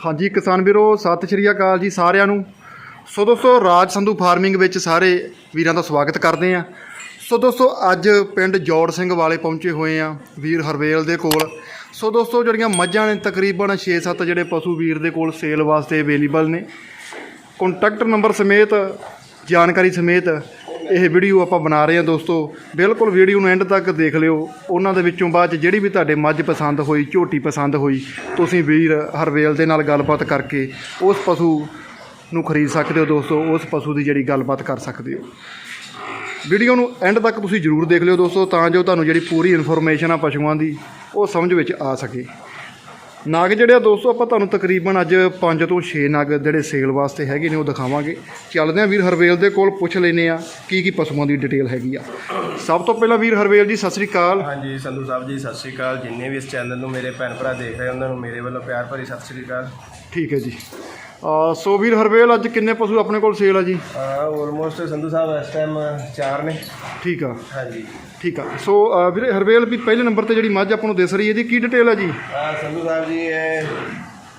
ਹਾਂਜੀ, ਕਿਸਾਨ ਵੀਰੋ, ਸਤਿ ਸ਼੍ਰੀ ਅਕਾਲ ਜੀ ਸਾਰਿਆਂ ਨੂੰ। ਸੋ ਦੋਸਤੋ, ਰਾਜ ਸੰਧੂ ਫਾਰਮਿੰਗ ਵਿੱਚ ਸਾਰੇ ਵੀਰਾਂ ਦਾ ਸਵਾਗਤ ਕਰਦੇ ਆ ਸੋ ਦੋਸਤੋ, ਅੱਜ ਪਿੰਡ ਜੋੜ ਸਿੰਘ ਵਾਲੇ ਪਹੁੰਚੇ ਹੋਏ ਆ ਵੀਰ ਹਰਵੇਲ ਦੇ ਕੋਲ। ਸੋ ਦੋਸਤੋ, ਜਿਹੜੀਆਂ ਮੱਝਾਂ ਨੇ, ਤਕਰੀਬਨ 6-7 ਜਿਹੜੇ ਪਸ਼ੂ ਵੀਰ ਦੇ ਕੋਲ ਸੇਲ ਵਾਸਤੇ ਅਵੇਲੇਬਲ ਨੇ। ਕੰਟੈਕਟ ਨੰਬਰ ਸਮੇਤ, ਜਾਣਕਾਰੀ ਸਮੇਤ ਇਹ ਵੀਡੀਓ ਆਪਾਂ ਬਣਾ ਰਹੇ ਹਾਂ ਦੋਸਤੋ। ਬਿਲਕੁਲ ਵੀਡੀਓ ਨੂੰ ਐਂਡ ਤੱਕ ਦੇਖ ਲਿਓ। ਉਹਨਾਂ ਦੇ ਵਿੱਚੋਂ ਬਾਅਦ 'ਚ ਜਿਹੜੀ ਵੀ ਤੁਹਾਡੇ ਮੱਝ ਪਸੰਦ ਹੋਈ, ਝੋਟੀ ਪਸੰਦ ਹੋਈ, ਤੁਸੀਂ ਵੀਰ ਹਰਵੇਲ ਦੇ ਨਾਲ ਗੱਲਬਾਤ ਕਰਕੇ ਉਸ ਪਸ਼ੂ ਨੂੰ ਖਰੀਦ ਸਕਦੇ ਹੋ ਦੋਸਤੋ। ਉਸ ਪਸ਼ੂ ਦੀ ਜਿਹੜੀ ਗੱਲਬਾਤ ਕਰ ਸਕਦੇ ਹੋ। ਵੀਡੀਓ ਨੂੰ ਐਂਡ ਤੱਕ ਤੁਸੀਂ ਜਰੂਰ ਦੇਖ ਲਿਓ ਦੋਸਤੋ, ਤਾਂ ਜੋ ਤੁਹਾਨੂੰ ਜਿਹੜੀ ਪੂਰੀ ਇਨਫੋਰਮੇਸ਼ਨ ਆ ਪਸ਼ੂਆਂ ਦੀ, ਉਹ ਸਮਝ ਵਿੱਚ ਆ ਸਕੇ। ਨਾਗ ਜਿਹੜੇ ਆ ਦੋਸਤੋ ਆਪਾਂ ਤੁਹਾਨੂੰ ਤਕਰੀਬਨ ਅੱਜ 5 ਤੋਂ 6 ਨਾਗ ਜਿਹੜੇ ਸੇਲ ਵਾਸਤੇ ਹੈਗੇ ਨੇ ਉਹ ਦਿਖਾਵਾਂਗੇ। ਚੱਲਦੇ ਆ ਵੀਰ ਹਰਵੇਲ ਦੇ ਕੋਲ ਪੁੱਛ ਲੈਨੇ ਆ ਕੀ ਕੀ ਪਸ਼ੂਆਂ ਦੀ ਡਿਟੇਲ ਹੈਗੀ ਆ। ਸਭ ਤੋਂ ਪਹਿਲਾਂ ਵੀਰ ਹਰਵੇਲ ਜੀ ਸਤਿ ਸ੍ਰੀ ਅਕਾਲ। ਹਾਂਜੀ ਸੰਧੂ ਸਾਹਿਬ ਜੀ ਸਤਿ ਸ਼੍ਰੀ ਅਕਾਲ। ਜਿੰਨੇ ਵੀ ਇਸ ਚੈਨਲ ਨੂੰ ਮੇਰੇ ਭੈਣ ਭਰਾ ਦੇਖ ਰਹੇ ਉਹਨਾਂ ਨੂੰ ਮੇਰੇ ਵੱਲੋਂ ਪਿਆਰ ਭਰੀ ਸਤਿ ਸ਼੍ਰੀ ਅਕਾਲ। ਠੀਕ ਹੈ ਜੀ। ਆ ਸੋ ਵੀਰ ਹਰਵੇਲ ਅੱਜ ਕਿੰਨੇ ਪਸ਼ੂ ਆਪਣੇ ਕੋਲ ਸੇਲ ਆ ਜੀ? ਆਲਮੋਸਟ ਸੰਧੂ ਸਾਹਿਬ ਇਸ ਟਾਈਮ ਚਾਰ ਨੇ। ਠੀਕ ਆ। ਹਾਂਜੀ। ਠੀਕ ਆ। ਸੋ ਅ, ਵੀਰੇ ਹਰਵੇਲ ਵੀ ਪਹਿਲੇ ਨੰਬਰ ਤੇ ਜਿਹੜੀ ਮੱਝ ਆਪਾਂ ਨੂੰ ਦਿਸ ਰਹੀ ਹੈ ਇਹਦੀ ਕੀ ਡਿਟੇਲ ਆ ਜੀ? ਆ ਸੰਧੂ ਸਾਹਿਬ ਜੀ ਇਹ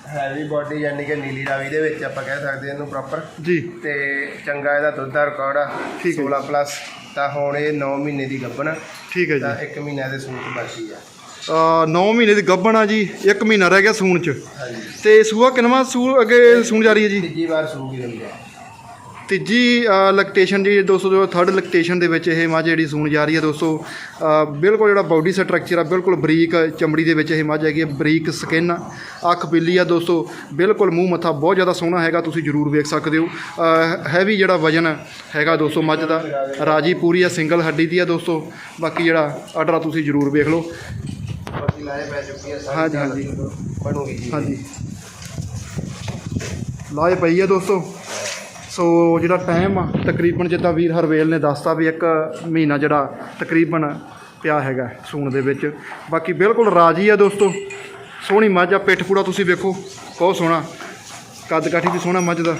ਹੈਵੀ ਬਾਡੀ ਯਾਨੀ ਕਿ ਨੀਲੀ ਰਾਵੀ ਦੇ ਵਿੱਚ ਆਪਾਂ ਕਹਿ ਸਕਦੇ ਹਾਂ ਇਹਨੂੰ ਪ੍ਰੋਪਰ ਜੀ। ਤੇ ਚੰਗਾ ਇਹਦਾ ਦੁੱਧ ਦਾ ਰਿਕਾਰਡ ਆ। ਠੀਕ ਹੈ। 16 ਪਲੱਸ ਤਾਂ ਹੁਣ ਇਹ 9 ਮਹੀਨੇ ਦੀ ਗੱਭਣ ਆ। ਠੀਕ ਹੈ ਤਾਂ ਜੀ। 1 ਮਹੀਨਾ ਦੇ ਸੂਟ ਬਾਕੀ ਆ। 9 ਮਹੀਨੇ ਦੀ ਗੱਭਣ ਆ ਜੀ 1 ਮਹੀਨਾ ਰਹਿ ਗਿਆ ਸੂਣ ਚ। ਹਾਂਜੀ। ਤੇ ਸੂਆ ਕਿਨਵਾ ਸੂ ਅੱਗੇ ਸੂਣ ਜਾ ਰਹੀ ਹੈ ਜੀ? ਤੀਜੀ ਵਾਰ ਸੂਗੀ ਹੁੰਦੀ ਆ ਤੀਜੀ ਲੈਕਟੇਸ਼ਨ ਜੀ ਦੋਸਤੋ ਜੋ ਥਰਡ ਲੈਕਟੇਸ਼ਨ ਦੇ ਵਿੱਚ ਇਹ ਮੱਝ ਜਿਹੜੀ ਸੂਣ ਜਾ ਰਹੀ ਹੈ ਦੋਸਤੋ ਅ, ਬਿਲਕੁਲ ਜਿਹੜਾ ਬਾਡੀ ਸਟਰਕਚਰ ਆ ਬਿਲਕੁਲ ਬਰੀਕ ਚਮੜੀ ਦੇ ਵਿੱਚ ਇਹ ਮੱਝ ਹੈਗੀ ਹੈ ਬਰੀਕ ਸਕਿਨ ਅੱਖ ਬਿੱਲੀ ਆ ਦੋਸਤੋ ਬਿਲਕੁਲ ਮੂੰਹ ਮੱਥਾ ਬਹੁਤ ਜ਼ਿਆਦਾ ਸੋਹਣਾ ਹੈਗਾ ਤੁਸੀਂ ਜ਼ਰੂਰ ਵੇਖ ਸਕਦੇ ਹੋ। ਹੈਵੀ ਜਿਹੜਾ ਵਜਨ ਹੈਗਾ ਦੋਸਤੋ ਮੱਝ ਦਾ ਰਾਜੀ ਪੂਰੀ ਆ ਸਿੰਗਲ ਹੱਡੀ ਦੀ ਆ ਦੋਸਤੋ ਬਾਕੀ ਜਿਹੜਾ ਆਰਡਰ ਆ ਤੁਸੀਂ ਜ਼ਰੂਰ ਵੇਖ ਲਓ। ਬਾਕੀ ਲਾਏ ਪੈ ਚੁੱਕੀ ਆ ਹਾਂਜੀ, ਹਾਂਜੀ। ਬਣੂਗੀ ਜੀ। ਹਾਂਜੀ। ਲਾਏ ਪਈ ਆ ਦੋਸਤੋ। ਸੋ ਜਿਹੜਾ ਟਾਈਮ ਆ ਤਕਰੀਬਨ ਜਿੱਦਾਂ ਵੀਰ ਹਰਵੇਲ ਨੇ ਦੱਸਤਾ ਵੀ ਇੱਕ ਮਹੀਨਾ ਜਿਹੜਾ ਤਕਰੀਬਨ ਪਿਆ ਹੈਗਾ ਸੂਣ ਦੇ ਵਿੱਚ। ਬਾਕੀ ਬਿਲਕੁਲ ਰਾਜੀ ਆ ਦੋਸਤੋ। ਸੋਹਣੀ ਮੱਝ ਆ ਪਿੱਠ ਪੂੜਾ ਤੁਸੀਂ ਵੇਖੋ ਬਹੁਤ ਸੋਹਣਾ। ਕੱਦ ਕਾਠੀ ਵੀ ਸੋਹਣਾ ਮੱਝ ਦਾ।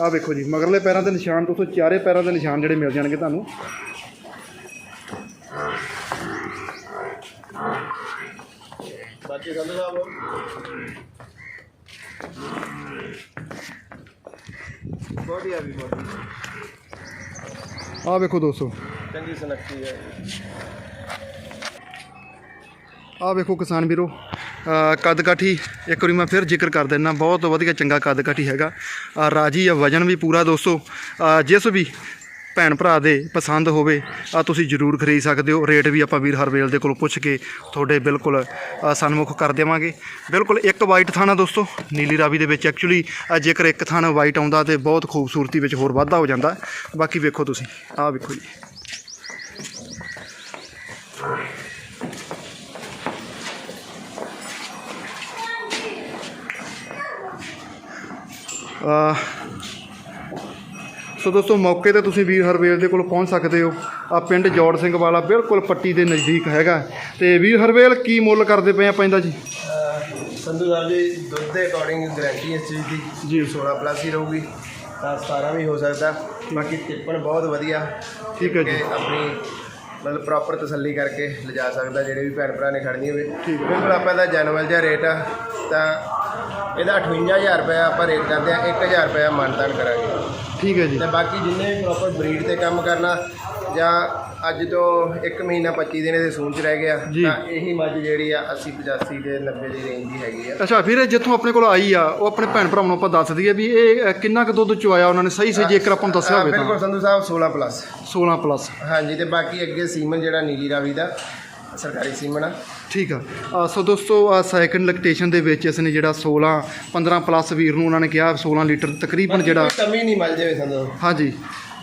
ਆ ਵੇਖੋ ਜੀ ਮਗਰਲੇ ਪੈਰਾਂ ਦੇ ਨਿਸ਼ਾਨ ਦੋਸਤੋ ਚਾਰੇ ਪੈਰਾਂ ਦੇ ਨਿਸ਼ਾਨ ਜਿਹੜੇ ਮਿਲ ਜਾਣਗੇ ਤੁਹਾਨੂੰ। ਬੋਡੀ ਆ ਵੀ ਬੋਡੀ ਆ ਵੇਖੋ ਦੋਸਤੋ। ਚੰਗੀ ਸੁਨੱਖੀ ਹੈ ਆ ਵੇਖੋ ਕਿਸਾਨ ਵੀਰੋ ਕੱਦ ਕਾਠੀ ਇੱਕ ਵਾਰੀ ਮੈਂ ਫਿਰ ਜ਼ਿਕਰ ਕਰ ਦਿੰਦਾ ਬਹੁਤ ਵਧੀਆ ਚੰਗਾ ਕੱਦ ਕਾਠੀ ਹੈਗਾ। ਰਾਜੀ ਆ ਵਜਨ ਵੀ ਪੂਰਾ ਦੋਸਤੋ। ਜਿਸ ਵੀ ਭੈਣ ਭਰਾ ਦੇ ਪਸੰਦ ਹੋਵੇ ਆ ਤੁਸੀਂ ਜਰੂਰ ਖਰੀਦ ਸਕਦੇ ਹੋ। ਰੇਟ ਵੀ ਆਪਾਂ ਵੀਰ ਹਰਵੇਲ ਦੇ ਕੋਲ ਪੁੱਛ ਕੇ ਤੁਹਾਡੇ ਬਿਲਕੁਲ ਅ, ਸਨਮੁਖ ਕਰ ਦੇਵਾਂਗੇ। ਬਿਲਕੁਲ ਇੱਕ ਵਾਈਟ ਥਾਣਾ ਦੋਸਤੋ ਨੀਲੀ ਰਾਵੀ ਦੇ ਵਿੱਚ ਐਕਚੁਅਲੀ ਜੇਕਰ ਇੱਕ ਥਾਣਾ ਵਾਈਟ ਆਉਂਦਾ ਤੇ ਬਹੁਤ ਖੂਬਸੂਰਤੀ ਵਿੱਚ ਹੋਰ ਵਾਧਾ ਹੋ ਜਾਂਦਾ। ਬਾਕੀ ਵੇਖੋ ਤੁਸੀਂ ਆਹ ਵੇਖੋ ਜੀ। ਸੋ ਦੋਸਤੋ ਮੌਕੇ ਤੇ ਤੁਸੀਂ ਵੀਰ ਹਰਵੇਲ ਦੇ ਕੋਲ ਪਹੁੰਚ ਸਕਦੇ ਹੋ ਆ ਪਿੰਡ ਜੋੜ ਸਿੰਘ ਵਾਲਾ ਬਿਲਕੁਲ ਪੱਟੀ ਦੇ ਨਜ਼ਦੀਕ ਹੈਗਾ ਤੇ ਵੀਰ ਹਰਵੇਲ ਕੀ ਮੁੱਲ ਕਰਦੇ ਪਏ ਆ ਪੈਂਦਾ ਜੀ ਸੰਧੂ ਸਾਹਿਬ ਜੀ ਦੁੱਧ ਦੇ ਅਕੋਰਡਿੰਗ ਗਾਰੰਟੀ ਇਸ ਚੀਜ਼ ਦੀ ਜੀ। 16 ਪਲੱਸ ਹੀ ਰਹੂਗੀ ਤਾਂ 17 ਵੀ ਹੋ ਸਕਦਾ ਬਾਕੀ ਟਿੱਪਣ ਬਹੁਤ ਵਧੀਆ ਠੀਕ ਹੈ ਜੀ। ਆਪਣੀ ਮਤਲਬ ਪ੍ਰੋਪਰ ਤਸੱਲੀ ਕਰਕੇ ਲਿਜਾ ਸਕਦਾ ਜਿਹੜੇ ਵੀ ਭੈਣ ਭਰਾ ਨੇ ਖੜਨੀ ਹੋਵੇ ਠੀਕ ਹੈ। ਬਿਲਕੁਲ ਆਪਾਂ ਦਾ ਜੈਨੂਅਲ ਜਿਹਾ ਰੇਟ ਆ ਤਾਂ ਇਹਦਾ 58000 ਰੁਪਏ ਆਪਾਂ ਰੇਟ ਕਰਦੇ ਆ 1000 ਰੁਪਏ ਮਾਨਤਾਨ ਕਰਾਂਗੇ। ਠੀਕ ਹੈ ਜੀ। ਤੇ ਬਾਕੀ ਜਿੰਨੇ ਵੀ ਪ੍ਰੋਪਰ ਬਰੀਡ ਤੇ ਕੰਮ ਕਰਨਾ ਜਾਂ ਅੱਜ ਤੋਂ 1 ਮਹੀਨਾ 25 ਦਿਨ ਦੇ ਸੂਨ ਚ ਰਹਿ ਗਿਆ ਜੀ। ਤਾਂ ਇਹੀ ਮੱਝ ਜਿਹੜੀ ਆ 80 85 ਦੇ 90 ਦੀ ਰੇਂਜ ਦੀ ਹੈਗੀ ਆ। ਅੱਛਾ ਇਹ ਜਿੱਥੋਂ ਆਪਣੇ ਕੋਲ ਆਈ ਆ ਉਹ ਆਪਣੇ ਭੈਣ ਭਰਾਵਾਂ ਨੂੰ ਆਪਾਂ ਦੱਸ ਦਈਏ ਵੀ ਇਹ ਅ, ਕਿੰਨਾ ਕੁ ਦੁੱਧ ਚੁਆਇਆ ਉਹਨਾਂ ਨੇ? ਸਹੀ ਸਹੀ ਜੇਕਰ ਆਪਾਂ ਨੂੰ ਦੱਸਿਆ ਹਾਂ, ਹੋਵੇ ਤਾਂ ਬਿਲਕੁਲ ਸੰਧੂ ਸਾਹਿਬ 16 ਪਲੱਸ 16 ਪਲੱਸ ਹਾਂਜੀ ਤੇ ਬਾਕੀ ਅੱਗੇ ਸੀਮਨ ਜਿਹੜਾ ਨੀਲੀ ਰਾਵੀ ਦਾ ਸਰਕਾਰੀ ਸੀਮਨ ਆ। ਠੀਕ ਆ। ਅ, ਸੋ ਦੋਸਤੋ ਆ ਸੈਕੰਡ ਲੈਕਟੇਸ਼ਨ ਦੇ ਵਿੱਚ ਇਸਨੇ ਜਿਹੜਾ 16 15 ਪਲੱਸ ਵੀਰ ਨੂੰ ਉਹਨਾਂ ਨੇ ਕਿਹਾ 16 ਲੀਟਰ ਤਕਰੀਬਨ ਜਿਹੜਾ ਕੋਈ ਕਮੀ ਨਹੀਂ ਮਿਲ ਜਾਵੇ ਸੰਧੂ ਹਾਂਜੀ।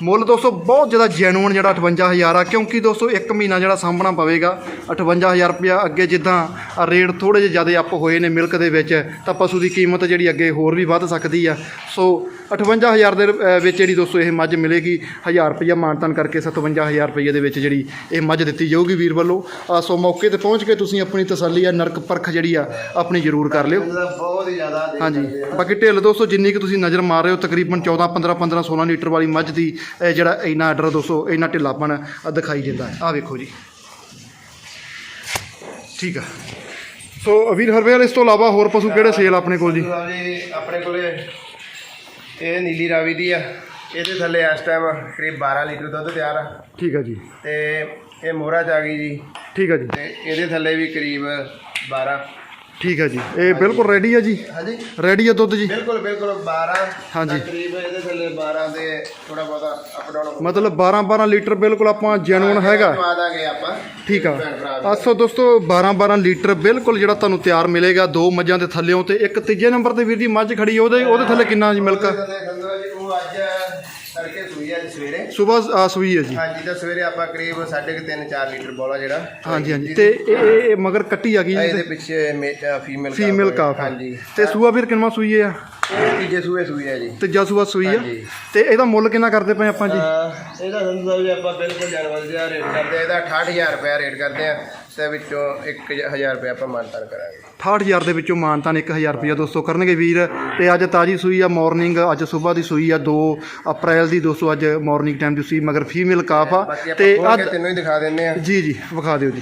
ਮੁੱਲ ਦੋਸਤੋ ਬਹੁਤ ਜ਼ਿਆਦਾ ਜੈਨੂਅਨ ਜਿਹੜਾ 58000 ਆ ਕਿਉਂਕਿ ਦੋਸਤੋ ਇੱਕ ਮਹੀਨਾ ਜਿਹੜਾ ਸਾਂਭਣਾ ਪਵੇਗਾ 58000 ਰੁਪਇਆ ਅੱਗੇ ਜਿੱਦਾਂ ਆਹ ਰੇਟ ਥੋੜੇ ਜਿਹੇ ਜ਼ਿਆਦਾ ਅਪ ਹੋਏ ਨੇ ਮਿਲਕ ਦੇ ਵਿੱਚ ਤਾਂ ਪਸ਼ੂ ਦੀ ਕੀਮਤ ਜਿਹੜੀ ਅੱਗੇ ਹੋਰ ਵੀ ਵੱਧ ਸਕਦੀ ਆ। ਸੋ 58000 ਦੇ ਅ, ਵਿੱਚ ਜਿਹੜੀ ਦੋਸਤੋ ਇਹ ਮੱਝ ਮਿਲੇਗੀ 1000 ਰੁਪਇਆ ਮਾਨਤਨ ਕਰਕੇ 57000 ਰੁਪਏ ਦੇ ਵਿੱਚ ਜਿਹੜੀ ਇਹ ਮੱਝ ਦਿੱਤੀ ਜਾਊਗੀ ਵੀਰ ਵੱਲੋਂ। ਅ, ਸੋ ਮੌਕੇ ਤੇ ਪਹੁੰਚ ਕੇ ਤੁਸੀਂ ਆਪਣੀ ਤਸੱਲੀ ਆ ਨਰਕ ਪਰਖ ਜਿਹੜੀ ਆ ਆਪਣੀ ਜ਼ਰੂਰ ਕਰ ਲਿਓ। ਬਹੁਤ ਹੀ ਜ਼ਿਆਦਾ ਦੇ ਹਾਂਜੀ। ਸਕਦੇ ਆ। ਬਾਕੀ ਢਿੱਲ ਦੋਸਤੋ ਜਿੰਨੀ ਕਿ ਤੁਸੀਂ ਨਜ਼ਰ ਮਾਰ ਰਹੇ ਹੋ ਤਕਰੀਬਨ 14 15 15 16 ਲੀਟਰ ਵਾਲੀ ਮੱਝ ਦੀ ਇਹ ਜਿਹੜਾ ਇੰਨਾ ਆਰਡਰ ਦੋਸਤੋ ਇੰਨਾ ਢਿੱਲਾਪਣ ਆ ਦਿਖਾਈ ਦਿੰਦਾ ਹੈ। ਆਹ ਵੇਖੋ ਜੀ। ਠੀਕ ਆ। ਸੋ ਵੀਰ ਹਰਵੇਲ ਇਸ ਤੋਂ ਇਲਾਵਾ ਹੋਰ ਪਸ਼ੂ ਕਿਹੜੇ ਸੇਲ ਆਪਣੇ ਕੋਲ ਜੀ? ਜੀ। ਆਪਣੇ ਕੋਲੇ ਇਹ ਨੀਲੀ ਰਾਵੀ ਦੀ ਆ। ਇਹਦੇ ਥੱਲੇ ਇਸ ਟਾਈਮ ਕਰੀਬ 12 ਲੀਟਰ ਦੁੱਧ ਤਿਆਰ ਆ। ਠੀਕ ਹੈ ਜੀ। ਤੇ ਇਹ ਮੋਹਰਾ ਚ ਆ ਗਈ ਜੀ। ਠੀਕ ਹੈ ਜੀ। ਤੇ ਇਹਦੇ ਥੱਲੇ ਵੀ ਕਰੀਬ 12 ਠੀਕ ਹੈ ਜੀ। ਇਹ ਬਿਲਕੁਲ ਰੈਡੀ ਹੈ ਜੀ? ਹਾਂਜੀ। ਰੈਡੀ ਹੈ ਦੁੱਧ ਜੀ? ਬਿਲਕੁਲ ਬਿਲਕੁਲ 12 ਹਾਂਜੀ। ਤਕਰੀਬ ਇਹਦੇ ਥੱਲੇ 12 ਦੇ ਥੋੜਾ ਬਹੁਤਾ ਅਪ ਡਾਊਨ ਮਤਲਬ 12 12 ਲੀਟਰ ਬਿਲਕੁਲ ਆਪਾਂ ਜੈਨੂਨ ਹੈਗਾ। ਦਵਾ ਦਾਂਗੇ ਆਪਾਂ। ਠੀਕ ਆ। ਅੱਛਾ ਦੋਸਤੋ 12 12 ਲੀਟਰ ਬਿਲਕੁਲ ਜਿਹੜਾ ਤੁਹਾਨੂੰ ਤਿਆਰ ਮਿਲੇਗਾ ਦੋ ਮੱਝਾਂ ਦੇ ਥੱਲਿਓਂ ਤੇ ਇੱਕ ਤੀਜੇ ਨੰਬਰ ਤੇ ਵੀਰ ਦੀ ਮੱਝ ਖੜੀ ਉਹਦੇ ਉਹਦੇ ਥੱਲੇ ਕਿੰਨਾ ਜੀ ਮਿਲਕ? ਥੱਲੇ ਉਹ ਅੱਜ ਸਵੇਰੇ ਸਵੇਰ ਸੂਈ ਹੈ ਜੀ। ਹਾਂਜੀ ਤਾਂ ਸਵੇਰੇ ਆਪਾਂ ਕਰੀਬ 3.5 4 ਲੀਟਰ ਬੋਲਾ ਜਿਹੜਾ। ਹਾਂਜੀ ਹਾਂਜੀ। ਤੇ ਇਹ ਇਹ- ਇਹ ਮਗਰ ਕੱਟੀ ਆ ਗਈ ਇਹਦੇ? ਪਿੱਛੇ ਫੀਮੇਲ ਫੀਮੇਲ ਕਾਫ ਹਾਂਜੀ। ਤੇ ਸੂਆ ਵੀਰ ਕਿੰਨਾ ਸੂਈ ਹੈ ਇਹ ਤੀਜੇ ਸੂਏ ਸੂਈ ਆ ਜੀ। ਤੀਜਾ ਸੂਆ ਸੂਈ ਆ? ਹਾਂਜੀ। ਤੇ ਇਹਦਾ ਮੁੱਲ ਕਿੰਨਾ ਕਰਦੇ ਪਏ ਆਪਾਂ ਜੀ? ਅਹ ਇਹਦਾ ਸਾਹਿਬ ਜੀ ਆਪਾਂ ਬਿਲਕੁਲ ਜਾਨਵਰ ਜਿਹਾ ਰੇਟ ਕਰਦੇ ਆ। ਇਹਦਾ 68000 ਰੁਪਏ ਰੇਟ ਕਰਦੇ ਆ। ਤੇ ਵਿੱਚੋਂ 1000 ਰੁਪਏ ਆਪਾਂ ਮਾਨਤਾਨ ਕਰਾਂਗੇ। 68000 ਦੇ ਵਿੱਚੋਂ ਮਾਨਤਾਨ 1000 ਰੁਪਇਆ ਦੋਸਤੋ ਕਰਨਗੇ ਵੀਰ। ਤੇ ਅੱਜ ਤਾਜੀ ਸੂਈ ਆ ਮਾਰਨਿੰਗ ਅੱਜ ਸਵੇਰ ਦੀ ਸੂਈ ਆ 2 ਅਪ੍ਰੈਲ ਦੀ ਦੋਸਤੋ ਅੱਜ ਮਾਰਨਿੰਗ ਟਾਈਮ ਦੀ ਸੂਈ ਮਗਰ ਫੀਮੇਲ ਕਾਫ ਆ। ਤੇ ਅੱਜ ਤੈਨੂੰ ਹੀ ਦਿਖਾ ਦਿੰਨੇ ਆ। ਜੀ ਜੀ ਵਿਖਾ ਦਿਓ ਜੀ।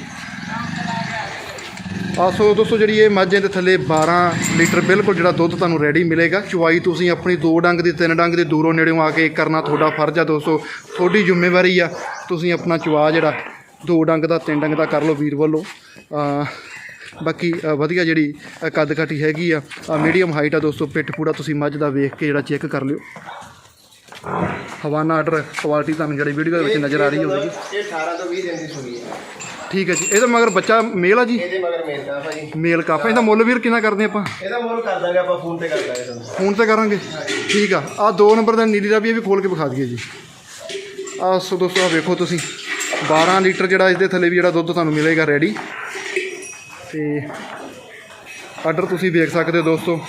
ਆ ਸੋ ਦੋਸਤੋ ਜਿਹੜੀ ਇਹ ਮਾਝੇ ਦੇ ਥੱਲੇ 12 ਲੀਟਰ ਬਿਲਕੁਲ ਜਿਹੜਾ ਦੁੱਧ ਤੁਹਾਨੂੰ ਰੈਡੀ ਮਿਲੇਗਾ। ਚੁਆਈ ਤੁਸੀਂ ਆਪਣੀ ਦੋ ਡੰਗ ਦੀ ਤਿੰਨ ਡੰਗ ਦੀ ਦੂਰੋਂ ਨੇੜਿਓਂ ਆ ਕੇ ਕਰਨਾ ਤੁਹਾਡਾ ਫਰਜ਼ ਆ ਦੋਸਤੋ। ਤੁਹਾਡੀ ਜ਼ਿੰਮੇਵਾਰੀ ਆ ਤੁਸੀਂ ਆਪਣਾ ਚੁਆ ਜਿਹੜਾ ਦੋ ਡੰਗ ਦਾ ਤਿੰਨ ਡੰਗ ਦਾ ਕਰ ਲਓ ਵੀਰ ਵੱਲੋਂ। ਬਾਕੀ ਵਧੀਆ ਜਿਹੜੀ ਕੱਦ ਕਾਠੀ ਹੈਗੀ ਆ ਮੀਡੀਅਮ ਹਾਈਟ ਆ ਦੋਸਤੋ ਪਿੱਠ ਪੂੜਾ ਤੁਸੀਂ ਮੱਝ ਦਾ ਵੇਖ ਕੇ ਜਿਹੜਾ ਚੈੱਕ ਕਰ ਲਿਓ। ਹਵਾਨਾ ਆਰਡਰ ਕੁਆਲਿਟੀ ਤੁਹਾਨੂੰ ਜਿਹੜੀ ਵੀਡੀਓ ਦੇ ਵਿੱਚ ਨਜ਼ਰ ਆ ਰਹੀ ਹੋਵੇਗੀ। ਇਹ 18 ਤੋਂ 20 ਦਿਨ ਦੀ ਸੂਈ ਹੈ। ਠੀਕ ਹੈ ਜੀ ਇਹਦਾ ਮਗਰ ਬੱਚਾ ਮੇਲ ਆ ਜੀ? ਇਹਦੇ ਮਗਰ ਮੇਲ ਦਾ ਭਾਜੀ ਮੇਲ ਕਾਫਾ ਇਹਦਾ ਮੁੱਲ ਵੀਰ ਕਿੰਨਾ ਕਰਦੇ ਆਪਾਂ? ਇਹਦਾ ਮੁੱਲ ਕਰ ਦਾਂਗੇ ਆਪਾਂ ਫੋਨ ਤੇ ਕਰ ਦਾਂਗੇ ਤੁਹਾਨੂੰ। ਫੋਨ ਤੇ ਕਰਾਂਗੇ? ਠੀਕ ਆ ਆ ਦੋ ਨੰਬਰ ਦਾ ਨੀਲੀ ਦਾ ਵੀ ਇਹ ਵੀ ਖੋਲ ਕੇ ਵਿਖਾ ਦਈਏ ਜੀ। ਆ ਸੋ ਦੋਸਤੋ ਆ ਵੇਖੋ ਤੁਸੀਂ। 12 ਲੀਟਰ ਜਿਹੜਾ ਇਸ ਦੇ ਥੱਲੇ ਵੀ ਜਿਹੜਾ ਦੁੱਧ ਤੁਹਾਨੂੰ ਮਿਲੇਗਾ ਰੈਡੀ ਤੇ ਆਰਡਰ ਤੁਸੀਂ ਵੇਖ ਸਕਦੇ ਹੋ ਦੋਸਤੋ।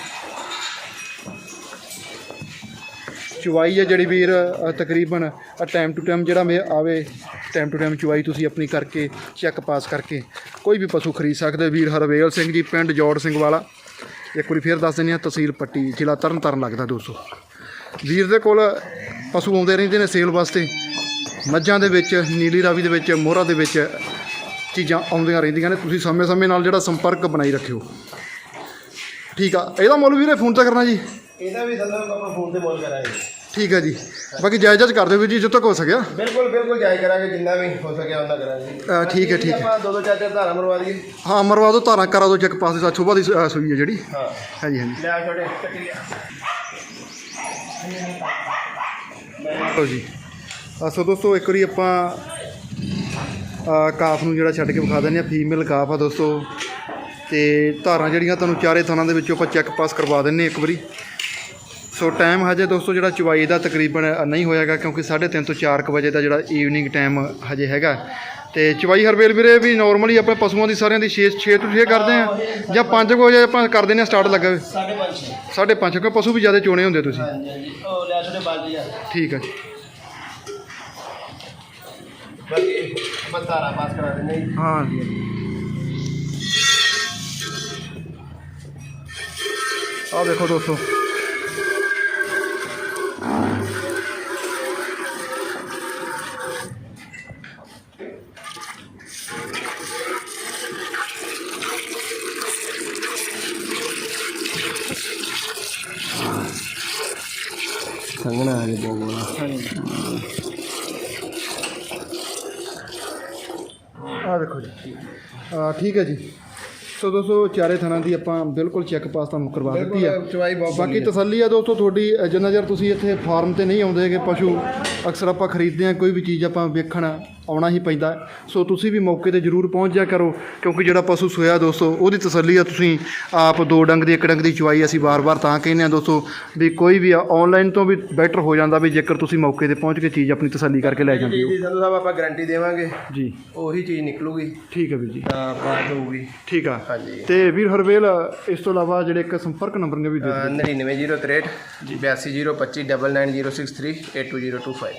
ਚੁਵਾਈ ਹੈ ਜਿਹੜੀ ਵੀਰ ਤਕਰੀਬਨ ਟਾਈਮ ਟੂ ਟਾਈਮ ਜਿਹੜਾ ਮੇ ਆਵੇ ਟਾਈਮ ਟੂ ਟਾਈਮ ਚੁਵਾਈ ਤੁਸੀਂ ਆਪਣੀ ਕਰਕੇ ਚੈੱਕ ਪਾਸ ਕਰਕੇ ਕੋਈ ਵੀ ਪਸ਼ੂ ਖਰੀਦ ਸਕਦੇ ਵੀਰ ਹਰਵੇਲ ਸਿੰਘ ਜੀ, ਪਿੰਡ ਜੋੜ ਸਿੰਘ ਵਾਲਾ। ਇੱਕ ਵਾਰੀ ਫੇਰ ਦੱਸ ਦਿੰਦੇ ਹਾਂ, ਤਹਿਸੀਲ ਪੱਟੀ, ਜ਼ਿਲ੍ਹਾ ਤਰਨਤਾਰਨ ਲੱਗਦਾ ਦੋਸਤੋ। ਵੀਰ ਦੇ ਕੋਲ ਪਸ਼ੂ ਆਉਂਦੇ ਰਹਿੰਦੇ ਨੇ ਸੇਲ ਵਾਸਤੇ। ਮੱਝਾਂ ਦੇ ਵਿੱਚ ਨੀਲੀ ਰਾਵੀ ਦੇ ਵਿੱਚ ਮੋਹਰਾ ਦੇ ਵਿੱਚ ਚੀਜ਼ਾਂ ਆਉਂਦੀਆਂ ਰਹਿੰਦੀਆਂ ਨੇ। ਤੁਸੀਂ ਸਮੇਂ-ਸਮੇਂ ਨਾਲ ਜਿਹੜਾ ਸੰਪਰਕ ਬਣਾਈ ਰੱਖਿਓ। ਠੀਕ ਆ। ਇਹਦਾ ਮੁੱਲ ਵੀਰੇ ਫੋਨ ਤੇ ਕਰਨਾ ਜੀ? ਇਹਦਾ ਵੀ ਸਾਹਿਬ ਆਪਾਂ ਫੋਨ ਤੇ ਮੁੱਲ ਕਰਾਂਗੇ। ਠੀਕ ਹੈ ਜੀ। ਬਾਕੀ ਜਾਇਜ਼ ਜਾਇਜ਼ ਕਰ ਦਿਓ ਵੀਰ ਜੀ ਜਿੱਦੋਂ ਤੱਕ ਹੋ ਸਕਿਆ। ਬਿਲਕੁਲ ਬਿਲਕੁਲ ਜਾਇ ਕਰਾਂਗੇ ਜਿੰਨਾ ਵੀ ਹੋ ਸਕਿਆ ਉਹਨਾਂ ਕਰਾਂਗੇ। ਠੀਕ ਹੈ ਠੀਕ ਹੈ। ਆਪਾਂ ਦੋ ਦੋ ਚਾਰ ਚਾਰ ਧਾਰਾ ਮਰਵਾ ਦਈਏ। ਹਾਂ ਮਰਵਾ ਦਿਓ ਧਾਰਾਂ ਕਰਾ ਦਿਓ ਚੈੱਕ ਪਾਸ ਦੇ ਸਾਥ ਸੁਬਾਹ ਦੀ ਸੂਈ ਹੈ ਜਿਹੜੀ। ਹਾਂ। ਹਾਂਜੀ ਹਾਂਜੀ। ਲੈ ਛੋਟੇ ਚੱਕੀ ਲਿਆ। ਲਓ ਜੀ। ਸੋ ਦੋਸਤੋ ਇੱਕ ਵਾਰੀ ਆਪਾਂ ਕਾਫ ਨੂੰ ਜਿਹੜਾ ਛੱਡ ਕੇ ਵਿਖਾ ਦਿੰਦੇ ਆ ਫੀਮੇਲ ਕਾਫ ਆ ਦੋਸਤੋ। ਤੇ ਧਾਰਾਂ ਜਿਹੜੀਆਂ ਤੁਹਾਨੂੰ ਚਾਰੇ ਥਾਂ ਦੇ ਵਿੱਚੋਂ ਆਪਾਂ ਚੈੱਕ ਪਾਸ ਕਰਵਾ ਦਿੰਨੇ ਇੱਕ ਵਾਰੀ। ਸੋ ਟਾਈਮ ਹਜੇ ਦੋਸਤੋ ਜਿਹੜਾ ਚਵਾਈ ਦਾ ਤਕਰੀਬਨ ਨਹੀਂ ਹੋਇਆਗਾ ਕਿਉਂਕਿ 3:30 ਤੋਂ 4 ਕੁ ਵਜੇ ਦਾ ਜਿਹੜਾ ਈਵਨਿੰਗ ਟਾਈਮ ਹਜੇ ਹੈਗਾ। ਤੇ ਚਵਾਈ ਹਰਵੇਲ ਵੀਰੇ ਵੀ ਨਾਰਮਲੀ ਆਪਣੇ ਪਸ਼ੂਆਂ ਦੀ ਸਾਰਿਆਂ ਦੀ 6 6 ਤੋਂ 6 ਕਰਦੇ ਆ ਜਾਂ 5 ਵਜੇ ਆਪਾਂ ਕਰ ਦਿੰਦੇ ਆ ਸਟਾਰਟ ਲੱਗਾ। ਸਾਢੇ ਪੰਜ ਛੇ। ਸਾਢੇ ਪੰਜ ਕਿਉਂਕਿ ਪਸ਼ੂ ਵੀ ਜ਼ਿਆਦਾ ਚੋਣੇ ਹੁੰਦੇ ਤੁਸੀਂ। ਹਾਂਜੀ ਹਾਂਜੀ। ਉਹ ਲੈ ਛੋਟੇ ਬਾਜੀ ਆ। ਠੀਕ ਹੈ ਜੀ। ਧਾਰਾ ਪਾਸ ਕਰਾ ਦਿੰਦੇ ਜੀ। ਹਾਂ ਆ ਦੇਖੋ ਦੋਸਤੋ। ਸੰਗਣਾ ਆ ਦੇਖੋ ਜੀ। ਆ ਠੀਕ ਹੈ ਜੀ। ਸੋ ਦੋਸਤੋ ਚਾਰੇ ਥਾਂ ਦੀ ਆਪਾਂ ਬਿਲਕੁਲ ਚੈੱਕ ਪਾਸ ਤੁਹਾਨੂੰ ਕਰਵਾ ਦਿੱਤੀ ਆ ਬਿਲਕੁਲ ਚਵਾਈ ਬਹੁਤ ਬਾਕੀ ਤਸੱਲੀ ਆ ਦੋਸਤੋ ਤੁਹਾਡੀ ਅ, ਜਿੰਨਾ ਚਿਰ ਤੁਸੀਂ ਇੱਥੇ ਫਾਰਮ ਤੇ ਨਹੀਂ ਆਉਂਦੇ ਹੈਗੇ ਪਸ਼ੂ ਅਕਸਰ ਆਪਾਂ ਖਰੀਦਦੇ ਆ ਕੋਈ ਵੀ ਚੀਜ਼ ਆਪਾਂ ਵੇਖਣ ਆਉਣਾ ਹੀ ਪੈਂਦਾ। ਸੋ ਤੁਸੀਂ ਵੀ ਮੌਕੇ ਤੇ ਜ਼ਰੂਰ ਪਹੁੰਚ ਜਾ ਕਰੋ ਕਿਉਂਕਿ ਜਿਹੜਾ ਪਸ਼ੂ ਸੋਇਆ ਦੋਸਤੋ ਉਹਦੀ ਤਸੱਲੀ ਆ ਤੁਸੀਂ ਆਪ ਦੋ ਡੰਗ ਦੀ ਇੱਕ ਡੰਗ ਦੀ ਚਵਾਈ ਅਸੀਂ ਵਾਰ-ਵਾਰ ਤਾਂ ਕਹਿੰਦੇ ਆ ਦੋਸਤੋ ਵੀ ਕੋਈ ਵੀ ਆਨਲਾਈਨ ਤੋਂ ਵੀ ਬੈਟਰ ਹੋ ਜਾਂਦਾ ਵੀ ਜੇਕਰ ਤੁਸੀਂ ਮੌਕੇ ਤੇ ਪਹੁੰਚ ਕੇ ਚੀਜ਼ ਆਪਣੀ ਤਸੱਲੀ ਕਰਕੇ ਲੈ ਜਾਂਦੇ ਹੋ। ਜੀ ਸੰਧੂ ਸਾਹਿਬ ਆਪਾਂ ਗਾਰੰਟੀ ਦੇਵਾਂਗੇ। ਜੀ। ਉਹੀ ਚੀਜ਼ ਨਿਕਲੂਗੀ। ਠੀਕ ਹੈ ਵੀਰ ਜੀ। ਤਾਂ ਬਾਤ ਹੋਊਗੀ। ਠੀਕ ਆ। ਹਾਂਜੀ। ਤੇ ਵੀਰ ਹਰਵੇਲ ਇਸ ਤੋਂ ਇਲਾਵਾ ਜਿਹੜੇ ਇੱਕ ਸੰਪਰਕ ਨੰਬਰ ਨੇ ਵੀ ਦੇ ਦਿਓ। 99063 82025 99063 82025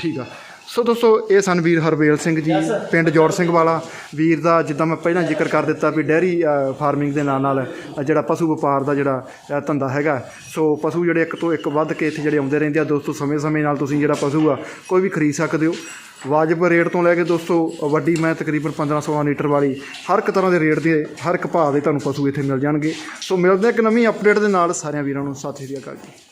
ਠੀਕ ਆ। ਸੋ ਦੋਸਤੋ ਇਹ ਸਨ ਵੀਰ ਹਰਵੇਲ ਸਿੰਘ ਜੀ ਪਿੰਡ ਜੋੜ ਸਿੰਘ ਵਾਲਾ। ਵੀਰ ਦਾ ਜਿੱਦਾਂ ਮੈਂ ਪਹਿਲਾਂ ਜ਼ਿਕਰ ਕਰ ਦਿੱਤਾ ਵੀ ਡੈਰੀ ਫਾਰਮਿੰਗ ਦੇ ਨਾਲ ਨਾਲ ਜਿਹੜਾ ਪਸ਼ੂ ਵਪਾਰ ਦਾ ਜਿਹੜਾ ਧੰਦਾ ਹੈਗਾ। ਸੋ ਪਸ਼ੂ ਜਿਹੜੇ ਇੱਕ ਤੋਂ ਇੱਕ ਵੱਧ ਕੇ ਇੱਥੇ ਜਿਹੜੇ ਆਉਂਦੇ ਰਹਿੰਦੇ ਆ ਦੋਸਤੋ ਸਮੇਂ-ਸਮੇਂ ਨਾਲ ਤੁਸੀਂ ਜਿਹੜਾ ਪਸ਼ੂ ਆ ਕੋਈ ਵੀ ਖਰੀਦ ਸਕਦੇ ਹੋ। ਵਾਜਬ ਰੇਟ ਤੋਂ ਲੈ ਕੇ ਦੋਸਤੋ ਵੱਡੀ ਮੈਂ ਤਕਰੀਬਨ 15-16 ਲੀਟਰ ਵਾਲੀ ਹਰ ਇੱਕ ਤਰ੍ਹਾਂ ਦੇ ਰੇਟ ਦੇ ਹਰ ਇੱਕ ਭਾਅ ਦੇ ਤੁਹਾਨੂੰ ਪਸ਼ੂ ਇੱਥੇ ਮਿਲ ਜਾਣਗੇ। ਸੋ ਮਿਲਦੇ ਇੱਕ ਨਵੀਂ ਅਪਡੇਟ ਦੇ ਨਾਲ। ਸਾਰਿਆਂ ਵੀਰਾਂ ਨੂੰ ਸਤਿ ਸ਼੍ਰੀ ਅਕਾਲ ਜੀ।